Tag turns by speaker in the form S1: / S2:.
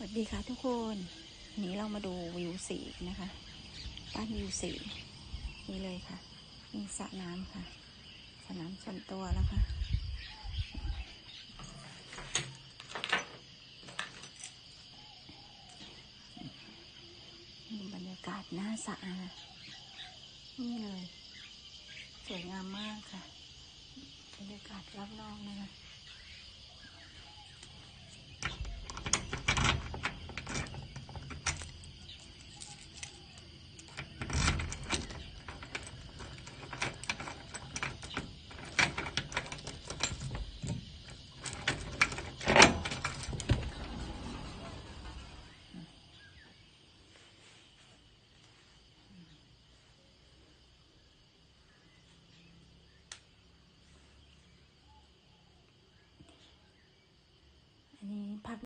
S1: สวัสดีค่ะทุกคนนี้เรามาดูวิวสีนะคะบ้านวิวสีนี่เลยค่ะมีสระน้ำค่ะสระน้ำส่วนตัวแล้วค่ะมีบรรยากาศหน้าสระนะนี่เลย สวยงามมากค่ะบรรยากาศรอบนอกนะคะ อันนี้พัก